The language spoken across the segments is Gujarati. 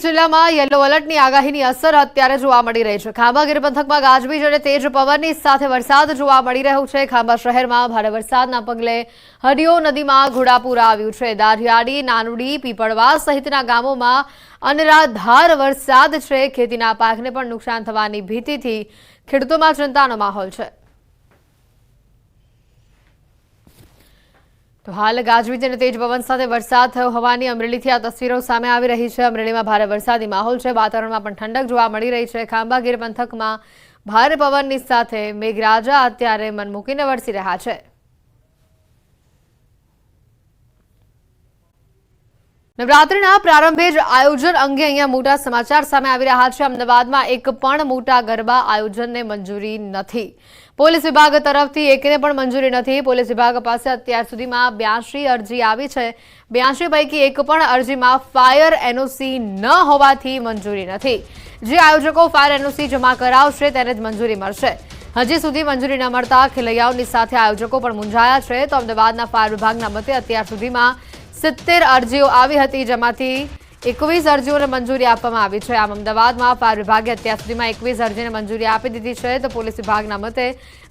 જિલ્લામાં યલો એલર્ટની આગાહીની અસર અત્યારે જોવા મળી રહી છે. ખાંભા ગીર પંથકમાં ગાજવીજ અને તેજ પવનની સાથે વરસાદ જોવા મળી રહ્યો છે. ખાંભા શહેરમાં ભારે વરસાદના પગલે હરિયો નદીમાં ઘોડાપુર આવ્યું છે. દાઢિયાડી નાનુડી, પીપળવા સહિતના ગામોમાં અનરાધાર વરસાદ છે. ખેતીના પાકને પણ નુકસાન થવાની ભીતિથી ખેડૂતોમાં ચિંતાનો માહોલ છે. તો હાલ ગાજવીજ અને તેજ પવન સાથે વરસાદ થયો હોવાની અમરેલીથી આ તસવીરો સામે આવી રહી છે. અમરેલીમાં ભારે વરસાદી માહોલ છે. વાતાવરણમાં પણ ઠંડક જોવા મળી રહી છે. ખાંભાગીર પંથકમાં ભારે પવનની સાથે મેઘરાજા અત્યારે મન મૂકીને વરસી રહ્યા છે. નવરાત્રિના પ્રારંભે જ આયોજન અંગે અહીંયા મોટા સમાચાર સામે આવી રહ્યા છે. અમદાવાદમાં એક પણ મોટા ગરબા આયોજનને મંજૂરી નથી. પોલીસ વિભાગ તરફથી એકને પણ મંજૂરી નથી. પોલીસ વિભાગ પાસે અત્યાર સુધીમાં બ્યાસી અરજી આવી છે. બ્યાસી પૈકી એક પણ અરજીમાં ફાયર એનઓસી ન હોવાથી મંજૂરી નથી. જે આયોજકો ફાયર એનઓસી જમા કરાવશે તેને જ મંજૂરી મળશે. હજી સુધી મંજૂરી ન મળતા ખેલૈયાઓની સાથે આયોજકો પણ મૂંઝાયા છે. તો અમદાવાદના ફાયર વિભાગના મતે અત્યાર સુધીમાં સિત્તેર અરજીઓ આવી હતી, જેમાંથી એકવીસ અરજીઓને મંજૂરી આપવામાં આવી છે. આમ અમદાવાદમાં ફાયર વિભાગે અત્યાર સુધીમાં એકવીસ અરજીને મંજૂરી આપી દીધી છે. તો પોલીસ વિભાગના મતે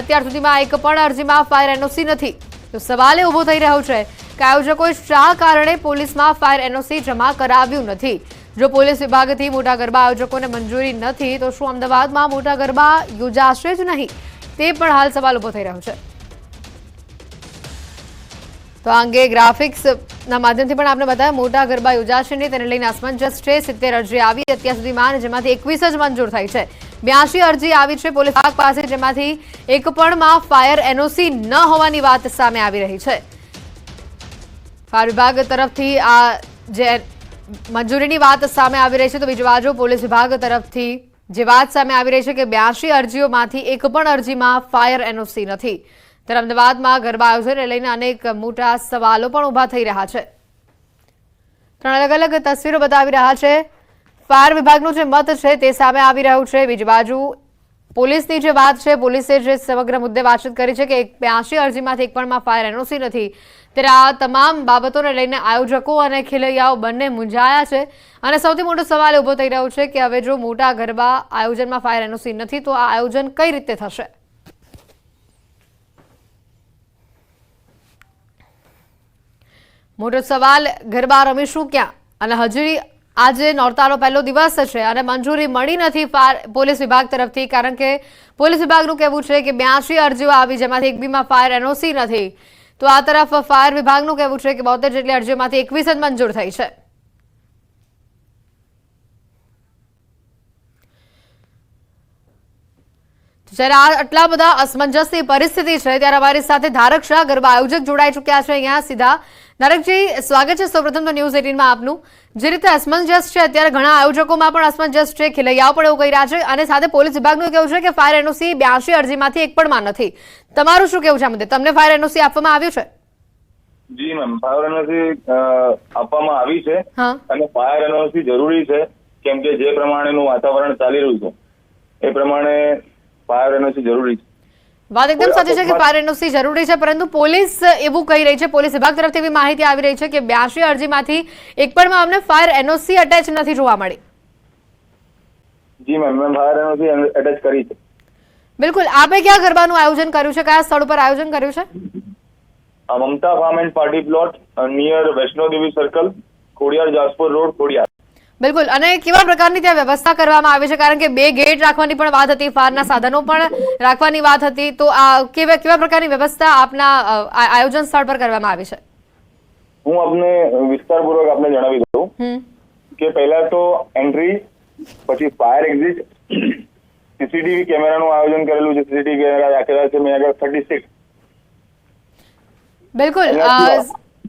અત્યાર સુધીમાં એક પણ અરજીમાં ફાયર એનઓસી નથી. તો સવાલ ઊભો થઈ રહ્યો છે કે આયોજકોએ શા કારણે પોલીસમાં ફાયર એનઓસી જમા કરાવ્યું નથી? જો પોલીસ વિભાગથી મોટા ગરબા આયોજકોને મંજૂરી નથી, તો શું અમદાવાદમાં મોટા ગરબા યોજાશે જ નહીં? તે પણ હાલ સવાલ ઊભો થઈ રહ્યો છે. તો આ અંગે ગ્રાફિક્સના માધ્યમથી પણ આપણે બતાવ્યા, મોટા ગરબા યોજાશે નહીં તેને લઈને અસમંજસ છે, સિત્તેર અરજી આવી, અત્યાર સુધીમાં જેમાંથી એકવીસ જ મંજૂર થઈ છે. બ્યાસી અરજી આવી છે પોલીસ વિભાગ પાસે, જેમાંથી એક પણ માં ફાયર એનઓસી ન હોવાની વાત સામે આવી રહી છે. ફાયર વિભાગ તરફથી આ જે મંજૂરીની વાત સામે આવી રહી છે, તો બીજી બાજુ પોલીસ વિભાગ તરફથી જે વાત સામે આવી રહી છે કે બ્યાસી અરજીઓમાંથી એક પણ અરજીમાં ફાયર એનઓસી નથી. ત્યારે અમદાવાદમાં ગરબા આયોજનને લઈને અનેક મોટા સવાલો પણ ઊભા થઈ રહ્યા છે. ત્રણ અલગ અલગ તસવીરો બતાવી રહ્યા છે. ફાયર વિભાગનું જે મત છે તે સામે આવી રહ્યું છે. બીજી બાજુ પોલીસની જે વાત છે, પોલીસે જે સમગ્ર મુદ્દે વાતચીત કરી છે કે બ્યાસી અરજીમાંથી એક પણમાં ફાયર એનઓસી નથી. ત્યારે આ તમામ બાબતોને લઈને આયોજકો અને ખેલૈયાઓ બંને મૂંઝાયા છે. અને સૌથી મોટો સવાલ ઊભો થઈ રહ્યો છે કે હવે જો મોટા ગરબા આયોજનમાં ફાયર એનઓસી નથી, તો આ આયોજન કઈ રીતે થશે? મોટો સવાલ ગરબા રમીશું ક્યાં? અને હજી આજે નોરતાનો પહેલો દિવસ છે અને મંજૂરી મળી નથી પોલીસ વિભાગ તરફથી, કારણ કે પોલીસ વિભાગનું કહેવું છે કે બ્યાસી અરજીઓ આવી જેમાંથી એક બીમાં ફાયર એનઓસી નથી. તો આ તરફ ફાયર વિભાગનું કહેવું છે કે બોતેર જેટલી અરજીઓમાંથી એકવીસ જ મંજૂર થઈ છે. જ્યારે આટલા બધા અસમંજસની પરિસ્થિતિ છે ત્યારે અમારી સાથે ધારક શાહ ગરબા આયોજક જોડાઈ ચૂક્યા છે અહીંયા સીધા. ધારકજી સ્વાગત છે સૌપ્રથમ તો ન્યૂઝ એટીનમાં આપનું. જે રીતે અસમંજસ છે અત્યારે ઘણા આયોજકોમાં પણ અસમંજસ છે ખેલૈયાઓ પણ એવું કહી રહ્યા છે. અને સાથે પોલીસ વિભાગનું કેવું છે કે ફાયર એનઓસી બ્યાસી અરજીમાંથી એક પણ માં નથી. તમારું શું કેવું છે આ મુદ્દે? તમને ફાયર એનઓસી આપવામાં આવ્યું છે? જી મેમ ફાયર એનઓસી આપવામાં આવી છે. અને ફાયર એનઓસી જરૂરી છે કેમ કે જે પ્રમાણેનું વાતાવરણ ચાલી રહ્યું છે એ પ્રમાણે ફાયર એનઓસી જરૂરી છે. વાત એકદમ સાચી છે કે ફાયર એનઓસી જરૂરી છે પરંતુ પોલીસ એવું કહી રહી છે પોલીસ વિભાગ તરફથી એવી માહિતી આવી રહી છે કે બ્યાસી અરજીમાંથી એક પણ અમને ફાયર એનઓસી અટેચ નથી જોવા મળી. જી મેમ મેં ફાયર એનઓસી અટેચ કરી છે. બિલકુલ. આપે ક્યાં ગરબાનું આયોજન કર્યું છે? કયા સ્થળ ઉપર આયોજન કર્યું છે? Mamta farm and party plot near Vaishnodevi circle Khodiyar Jaspur road Khodiyar. બિલકુલ. અને કેવા પ્રકારની ત્યાં વ્યવસ્થા કરવામાં આવી છે? કારણ કે બે ગેટ રાખવાની પણ વાત હતી ફાયરના સાધનો પણ રાખવાની વાત હતી. તો આ કેવા કેવા પ્રકારની વ્યવસ્થા આપના આયોજન સ્થળ પર કરવામાં આવી છે? હું આપને વિસ્તારપૂર્વક આપને જણાવી દઉં કે પહેલા તો એન્ટ્રી પછી ફાયર એક્ઝિટ સીસીટીવી કેમેરાનું આયોજન કરેલું છે. સીસીટીવી કેમેરા રાખેલા છે. મેં આગળ થર્ટી સિક્સ બિલકુલ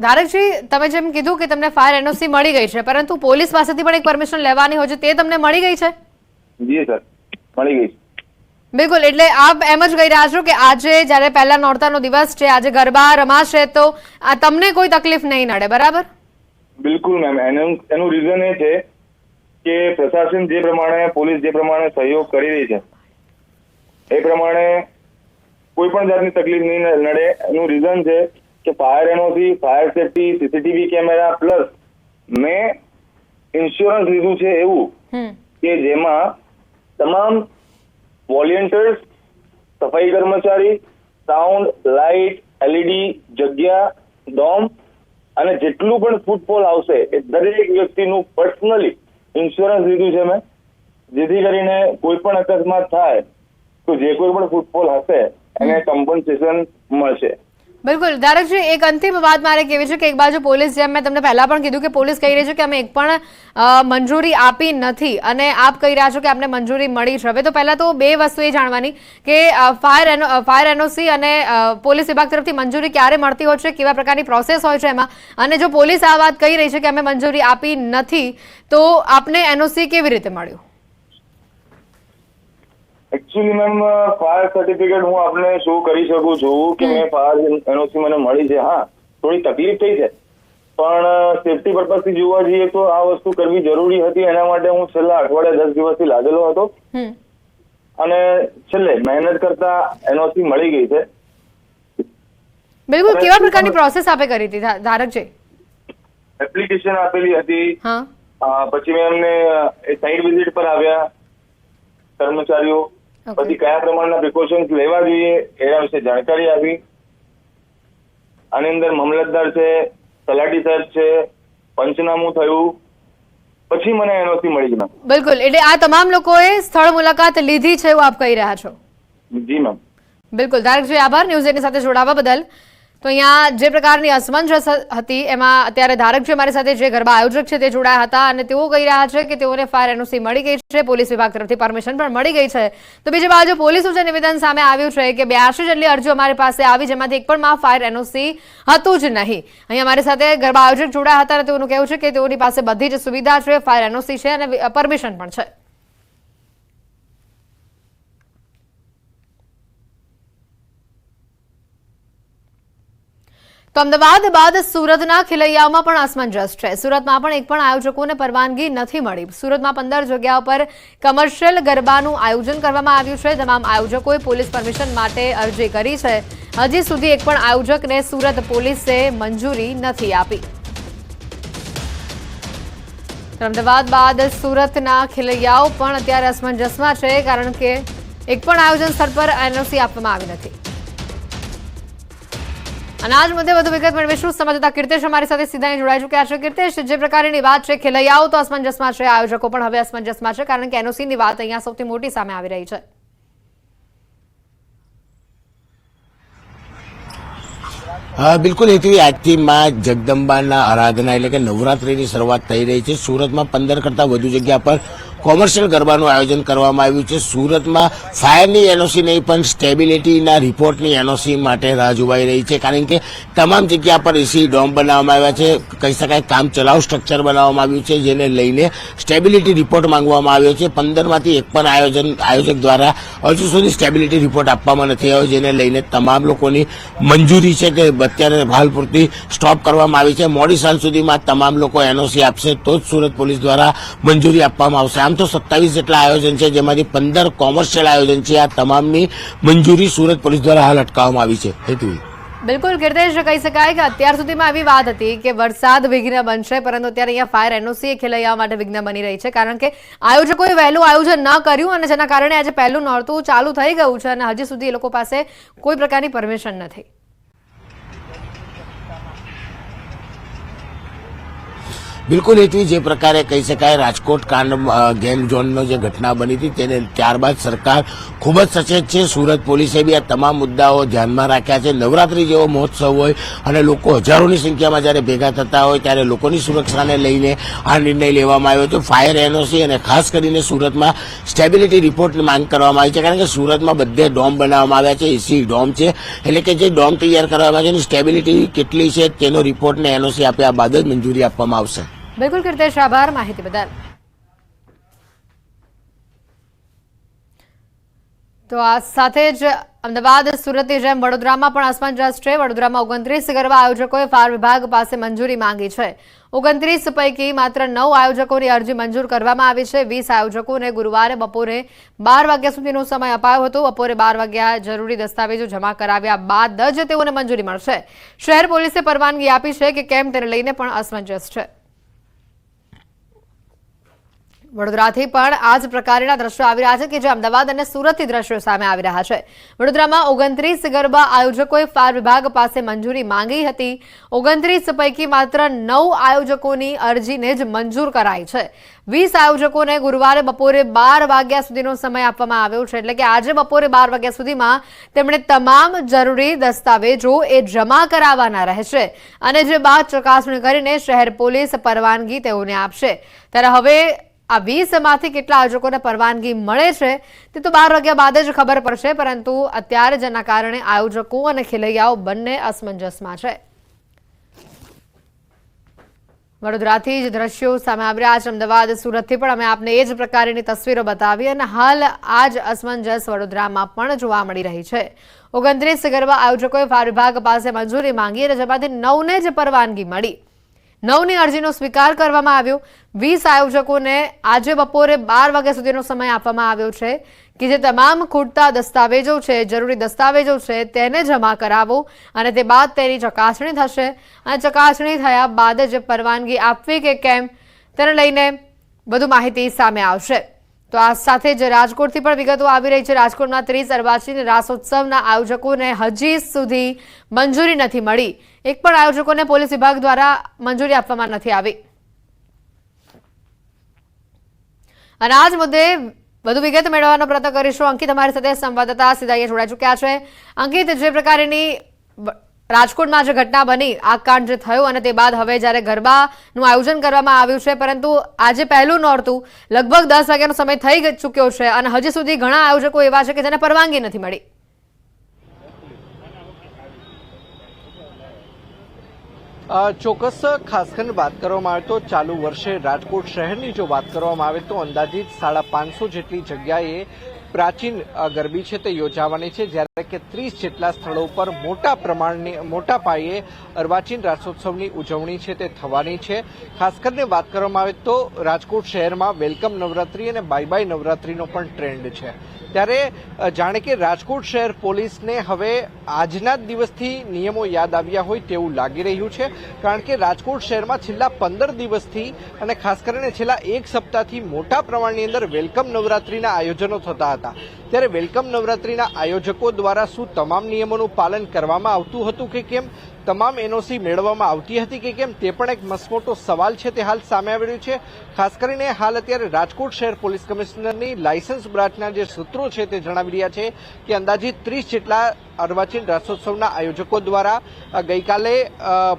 ધારકજી તમે જેમ કીધું કે તમને ફાયર એનઓસી મળી ગઈ છે પરંતુ પોલીસ પાસેથી પણ એક પરમિશન લેવાની હોય છે તે તમને મળી ગઈ છે? જી સર મળી ગઈ બિલકુલ એટલે આપ એમ જ કહી રહ્યા છો કે આજે જ્યારે પહેલા નોરતાનો દિવસ છે આજે ગરબા રમાશે તો આ તમને કોઈ તકલીફ નહીં નડે બરાબર? બિલકુલ મેમ એનું એનું રીઝન એ છે કે પ્રશાસન જે પ્રમાણે પોલીસ જે પ્રમાણે સહયોગ કરી રહી છે એ પ્રમાણે કોઈ પણ જાતની તકલીફ નહીં નડે. એનું રીઝન છે કે fire NOC fire safety CCTV camera plus મેં ઇન્સ્યોરન્સ લીધું છે એવું કે જેમાં તમામ વોલેન્ટિયર્સ સફાઈ કર્મચારી સાઉન્ડ લાઇટ એલઈડી જગ્યા ડોમ અને જેટલું પણ ફૂટફોલ આવશે એ દરેક વ્યક્તિનું પર્સનલી ઇન્સ્યોરન્સ લીધું છે મેં. જેથી કરીને કોઈ પણ અકસ્માત થાય તો જે કોઈ પણ ફૂટફોલ હશે એને કમ્પન્સેશન મળશે. બિલકુલ. ધારકજી એક અંતિમ વાત મારે કહેવી છે કે એક બાજુ પોલીસ, જેમ મેં તમને પહેલા પણ કીધું કે પોલીસ કહી રહી છે કે અમે એક પણ મંજૂરી આપી નથી. અને આપ કહી રહ્યા છો કે આપને મંજૂરી મળી છે. હવે તો પહેલા તો બે વસ્તુ એ જાણવાની કે ફાયર એનો ફાયર એનઓસી અને પોલીસ વિભાગ તરફથી મંજૂરી ક્યારે મળતી હોય છે, કેવા પ્રકારની પ્રોસેસ હોય છે એમાં. અને જો પોલીસ આ વાત કહી રહી છે કે અમે મંજૂરી આપી નથી, તો આપને એનઓસી કેવી રીતે મળ્યું? એકચ્યુઅલી મેમ ફાયર સર્ટિફિકેટ હું આપને શો કરી શકું છું કે મેં ફાયર એનઓસી મને મળી છે. હા થોડી તકલીફ થઈ છે. પણ સેફટી પર્પઝથી જોવા જઈએ તો આ વસ્તુ કરવી જરૂરી હતી. એના માટે હું છેલ્લા અઠવાડિયા દસ દિવસથી લાગેલો હતો. અને છેલ્લે મહેનત કરતા એનઓસી મળી ગઈ છે. બિલકુલ કેવા પ્રકારની પ્રોસેસ આપે કરી હતી? ધારકજી એપ્લિકેશન આપેલી હતી. પછી મેં એમને એ સાઇટ વિઝિટ પર આવ્યા. કર્મચારીઓ. પછી કયા પ્રમાણના પ્રિકોશન્સ લેવા જોઈએ એના વિશે જાણકારી આપી. આની અંદર મામલતદાર છે તલાટી સાહેબ છે પંચનામું થયું. પછી મને એનઓસી મળી મેમ બિલકુલ. એટલે આ તમામ લોકોએ સ્થળ મુલાકાત લીધી છે એવું આપ કહી રહ્યા છો? જી મેમ બિલકુલ. ધારકજી આભાર. ન્યૂઝ એની સાથે જોડાવા બદલ. તો અહીંયા જે પ્રકારની અસમંજસ હતી, એમાં અત્યારે ધારકજી અમારી સાથે જે ગરબા આયોજક છે તે જોડાયા હતા અને તેઓ કહી રહ્યા છે કે તેઓને ફાયર એનઓસી મળી ગઈ છે, પોલીસ વિભાગ તરફથી પરમિશન પણ મળી ગઈ છે. તો બીજી બાજુ પોલીસનું જે નિવેદન સામે આવ્યું છે કે બ્યાસી જેટલી અરજીઓ અમારી પાસે આવી, જેમાંથી એક પણ માં ફાયર એનઓસી હતું જ નહીં. અહીંયા અમારી સાથે ગરબા આયોજક જોડાયા હતા અને તેઓનું કહેવું છે કે તેઓની પાસે બધી જ સુવિધા છે, ફાયર એનઓસી છે અને પરમિશન પણ છે. અમદાવાદ બાદ સુરતના ખિલૈયાઓમાં પણ અસમંજસ છે. સુરતમાં પણ એક પણ આયોજકોને પરવાનગી નથી મળી. સુરતમાં પંદર જગ્યાઓ પર કમર્શિયલ ગરબાનું આયોજન કરવામાં આવ્યું છે. તમામ આયોજકોએ પોલીસ પરમિશન માટે અરજી કરી છે. હજી સુધી એક પણ આયોજકને સુરત પોલીસે મંજૂરી નથી આપી. અમદાવાદ બાદ સુરતના ખિલૈયાઓ પણ અત્યારે અસમંજસમાં છે, કારણ કે એક પણ આયોજન સ્થળ પર એનઓસી આપવામાં આવી નથી. અનાજ મુદ્દે વધુ વિગત મેળવીશું. સમજતા કીર્તેશ અમારી સાથે સીધા જોડાઈ ચુક્યા છે. કીર્તેશ, જે પ્રકારની વાત છે, ખેલૈયાઓ તો અસમંજસમાં છે, આયોજકો પણ હવે અસમંજસમાં છે, કારણ કે એનઓસીની વાત અહીંયા સૌથી મોટી સામે આવી રહી છે. હા, બિલકુલ. હેતવી આજથી માં જગદંબાના આરાધના એટલે કે નવરાત્રીની શરૂઆત થઈ રહી છે. સુરતમાં પંદર કરતાં વધુ જગ્યા પર કોમર્શિયલ ગરબાનું આયોજન કરવામાં આવ્યું છે. સુરતમાં ફાયરની એનઓસી નહીં, પણ સ્ટેબિલિટીના રિપોર્ટની એનઓસી માટે રાહ જોવાઈ રહી છે. કારણ કે તમામ જગ્યા પર એસી ડોમ બનાવવામાં આવ્યા છે. કહી શકાય કામ ચલાવ સ્ટ્રક્ચર બનાવવામાં આવ્યું છે, જેને લઈને સ્ટેબિલિટી રિપોર્ટ માંગવામાં આવ્યો છે. પંદરમાંથી એક પણ આયોજન, આયોજક દ્વારા હજુ સુધી સ્ટેબિલિટી રિપોર્ટ આપવામાં નથી આવ્યો, જેને લઈને તમામ લોકોની મંજૂરી છે કે અત્યારે હાલ પૂરતી સ્ટોપ કરવામાં આવી છે. મોડી સાંજ સુધીમાં તમામ લોકો એનઓસી આપશે, તો જ સુરત પોલીસ દ્વારા મંજૂરી આપવામાં આવશે. આમ તો સત્તાવીસ જેટલા આયોજન છે, જેમાંથી પંદર કોમર્શિયલ આયોજન છે. આ તમામની મંજૂરી સુરત પોલીસ દ્વારા હાલ અટકાવવામાં આવી છે. હેતુ બિલકુલ કીર્તેશ કહી શકાય કે અત્યાર સુધીમાં એવી વાત હતી કે વરસાદ વિઘ્ન બનશે, પરંતુ અત્યારે અહીંયા ફાયર એનઓસી ખેલૈયાઓ માટે વિઘ્ન બની રહી છે, કારણ કે આયોજકોએ વહેલું આયોજન ન કર્યું અને જેના કારણે આજે પહેલું નોરતું ચાલુ થઈ ગયું છે અને હજી સુધી એ લોકો પાસે કોઈ પ્રકારની પરમિશન નથી. બિલકુલ હેતવી જે પ્રકારે કહી શકાય, રાજકોટ કાંડ ગેંગ ઝોનનો જે ઘટના બની હતી તેને ત્યારબાદ સરકાર ખૂબ જ સચેત છે. સુરત પોલીસે બી આ તમામ મુદ્દાઓ ધ્યાનમાં રાખ્યા છે. નવરાત્રી જેવો મહોત્સવ હોય અને લોકો હજારોની સંખ્યામાં જ્યારે ભેગા થતા હોય ત્યારે લોકોની સુરક્ષાને લઈને આ નિર્ણય લેવામાં આવ્યો હતો. ફાયર એનઓસી અને ખાસ કરીને સુરતમાં સ્ટેબિલિટી રિપોર્ટની માંગ કરવામાં આવી છે. કારણ કે સુરતમાં બધે ડોમ બનાવવામાં આવ્યા છે, એસી ડોમ છે. એટલે કે જે ડોમ તૈયાર કરવામાં છે એની સ્ટેબિલિટી કેટલી છે તેનો રિપોર્ટને એનઓસી આપ્યા બાદ જ મંજૂરી આપવામાં આવશે. બિલકુલ કીર્તેશ આભાર માહિતી બદલ. તો આ સાથે જ અમદાવાદ, સુરતની જેમ વડોદરામાં પણ અસમંજસ છે વડોદરામાં ઓગણત્રીસ ગરબા આયોજકોએ ફાયર વિભાગ પાસે મંજૂરી માંગી છે. ઓગણત્રીસ પૈકી માત્ર નવ આયોજકોની અરજી મંજૂર કરવામાં આવી છે. વીસ આયોજકોને ગુરુવારે બપોરે બાર વાગ્યા સુધીનો સમય અપાયો હતો. બપોરે બાર વાગ્યા જરૂરી દસ્તાવેજો જમા કરાવ્યા બાદ જ તેઓને મંજૂરી મળશે. શહેર પોલીસે પરવાનગી આપી છે કે કેમ તેને લઈને પણ અસમંજસ છે. વડોદરાથી પણ આ જ પ્રકારના દ્રશ્યો આવી રહ્યા છે કે જે અમદાવાદ અને સુરતથી દ્રશ્યો સામે આવી રહ્યા છે. વડોદરામાં ઓગણત્રીસ ગરબા આયોજકોએ ફાયર વિભાગ પાસે મંજૂરી માંગી હતી. ઓગણત્રીસ પૈકી માત્ર નવ આયોજકોની અરજીને જ મંજૂર કરાઈ છે. વીસ આયોજકોને ગુરુવારે બપોરે બાર વાગ્યા સુધીનો સમય આપવામાં આવ્યો છે. એટલે કે આજે બપોરે બાર વાગ્યા સુધીમાં તેમણે તમામ જરૂરી દસ્તાવેજો એ જમા કરાવવાના રહેશે અને જે બાદ ચકાસણી કરીને શહેર પોલીસ પરવાનગી તેઓને આપશે. ત્યારે હવે આ વીસમાંથી કેટલા આયોજકોને પરવાનગી મળે છે તે તો બાર વાગ્યા બાદ જ ખબર પડશે, પરંતુ અત્યારે જેના કારણે આયોજકો અને ખેલૈયાઓ બંને અસમંજસમાં છે. વડોદરાથી જ દ્રશ્યો સામે આવ્યા આજ અમદાવાદ, સુરતથી પણ અમે આપને એ જ પ્રકારની તસવીરો બતાવી અને હાલ આ જ અસમંજસ વડોદરામાં પણ જોવા મળી રહી છે. ઓગણત્રીસ ગરબા આયોજકોએ ફાયર વિભાગ પાસે મંજૂરી માંગી અને જેમાંથી નવને જ પરવાનગી મળી. નવની અરજીનો સ્વીકાર કરવામાં આવ્યો. વીસ આયોજકોને આજે બપોરે બાર વાગ્યા સુધીનો સમય આપવામાં આવ્યો છે કે જે તમામ ખૂટતા દસ્તાવેજો છે, જરૂરી દસ્તાવેજો છે, તેને જમા કરાવો અને તે બાદ તેની ચકાસણી થશે. અને ચકાસણી થયા બાદ જ પરવાનગી આપવી કે કેમ, તેને લઈને વધુ માહિતી સામે આવશે. તો આ સાથે જ રાજકોટથી પણ વિગતો આવી રહી છે. રાજકોટમાં ત્રીસ અરબાચીન રાસોત્સવના આયોજકોને હજી સુધી મંજૂરી નથી મળી. એક પણ આયોજકોને પોલીસ વિભાગ દ્વારા મંજૂરી આપવામાં નથી આવી. અને આ જ મુદ્દે વધુ વિગત મેળવવાનો પ્રયત્ન કરીશું. અંકિત અમારી સાથે સંવાદદાતા સીધા અહીંયા જોડાઈ ચૂક્યા છે. અંકિત, જે પ્રકારની રાજકોટમાં જે ઘટના બની. આ કાંડ જે થયો અને તે બાદ હવે જ્યારે ગરબાનું આયોજન કરવામાં આવ્યું છે, પરંતુ આજે પહેલું નોરતું. લગભગ દસ વાગ્યાનો સમય થઈ ચૂક્યો છે અને હજી સુધી ઘણા આયોજકો એવા છે કે જેને પરવાનગી નથી મળી. ચોક્કસ ખાસ કરીને વાત કરવામાં આવે તો ચાલુ વર્ષે રાજકોટ શહેરની જો વાત કરવામાં આવે તો અંદાજિત સાડા પાંચસો જેટલી જગ્યાએ પ્રાચીન ગરબી છે તે યોજાવાની છે. જ્યારે કે ત્રીસ જેટલા સ્થળો પર મોટા પ્રમાણની, મોટા પાયે અર્વાચીન રાસોત્સવની ઉજવણી છે તે થવાની છે. ખાસ કરીને વાત કરવામાં આવે તો રાજકોટ શહેરમાં વેલકમ નવરાત્રી અને બાય બાય નવરાત્રીનો પણ ટ્રેન્ડ છે. ત્યારે જાણે કે રાજકોટ શહેર પોલીસને હવે આજના જ દિવસથી નિયમો યાદ આવ્યા હોય તેવું લાગી રહ્યું છે. કારણ કે રાજકોટ શહેરમાં છેલ્લા પંદર દિવસથી અને ખાસ કરીને છેલ્લા એક સપ્તાહથી મોટા પ્રમાણની અંદર વેલકમ નવરાત્રીના આયોજનો થતા હતા. ત્યારે વેલકમ નવરાત્રીના આયોજકો દ્વારા શું તમામ નિયમોનું પાલન કરવામાં આવતું હતું કે કેમ? તમામ એનઓસી મેળવવામાં આવતી હતી કે કેમ તે પણ એક મસમોટો સવાલ છે તે હાલ સામે આવી રહ્યું છે. ખાસ કરીને હાલ અત્યારે રાજકોટ શહેર પોલીસ કમિશનરની લાયસન્સ બ્રાન્ચના જે સૂત્રો છે તે જણાવી રહ્યા છે કે અંદાજિત ત્રીસ જેટલા અર્વાચીન રાસોત્સવના આયોજકો દ્વારા ગઈકાલે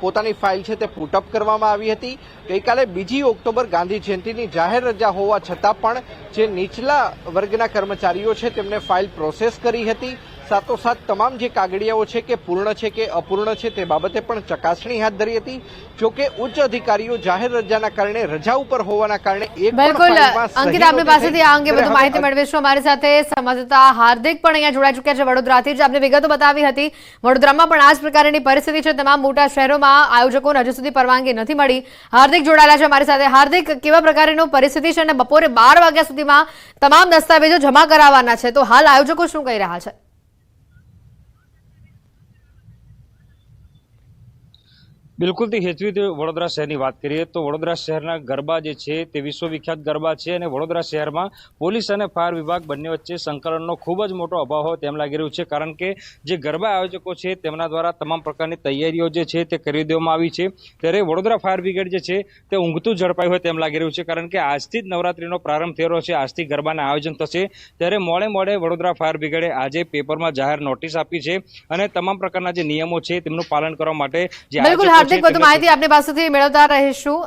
પોતાની ફાઇલ છે તે પુટઅપ કરવામાં આવી હતી. ગઈકાલે બીજી ઓક્ટોબર ગાંધી જયંતિની જાહેર રજા હોવા છતાં પણ જે નીચલા વર્ગના કર્મચારીઓ છે તેમને ફાઇલ પ્રોસેસ કરી હતી. સાથોસાથ તમામ જે કાગળિયાઓ છે કે પૂર્ણ છે કે અપૂર્ણ છે તે બાબતે પણ ચકાસણી હાથ ધરી હતી. જોકે ઉચ્ચ અધિકારીઓ જાહેર રજાના કારણે રજા ઉપર હોવાના કારણે એક બિલકુલ અંકિત આપની પાસેથી આ અંગે. વધુ માહિતી મેળવીશું. અમારી સાથે સંવાદદાતા હાર્દિક પણ અહીંયા જોડાઈ ચૂક્યા છે વડોદરાથી. જ આપને વિગતો બતાવી હતી વડોદરામાં પણ આ જ પ્રકારની પરિસ્થિતિ છે. તમામ મોટા શહેરોમાં આયોજકોને હજુ સુધી પરવાનગી નથી મળી. હાર્દિક જોડાયેલા છે અમારી સાથે. હાર્દિક કેવા પ્રકારની પરિસ્થિતિ છે? અને બપોરે બાર વાગ્યા સુધીમાં તમામ દસ્તાવેજો જમા કરાવવાના છે. તો હાલ આયોજકો શું કહી રહ્યા છે? બિલકુલથી હેચવી તે વડોદરા શહેરની વાત કરીએ તો વડોદરા શહેરના ગરબા જે છે તે વિશ્વવિખ્યાત ગરબા છે અને વડોદરા શહેરમાં પોલીસ અને ફાયર વિભાગ બંને વચ્ચે સંકલનનો ખૂબ જ મોટો અભાવ હોય તેમ લાગી રહ્યું છે. કારણ કે જે ગરબા આયોજકો છે તેમના દ્વારા તમામ પ્રકારની તૈયારીઓ જે છે તે કરી દેવામાં આવી છે. ત્યારે વડોદરા ફાયર બ્રિગેડ જે છે તે ઊંઘતું ઝડપાયું હોય તેમ લાગી રહ્યું છે. કારણ કે આજથી જ નવરાત્રીનો પ્રારંભ થયો છે. આજથી ગરબાના આયોજન થશે. ત્યારે મોડે મોડે વડોદરા ફાયર બ્રિગેડે આજે પેપરમાં જાહેર નોટિસ આપી છે અને તમામ પ્રકારના જે નિયમો છે તેમનું પાલન કરવા માટે જે હાર્દિક વધુ માહિતી આપની પાસેથી મેળવતા રહીશું.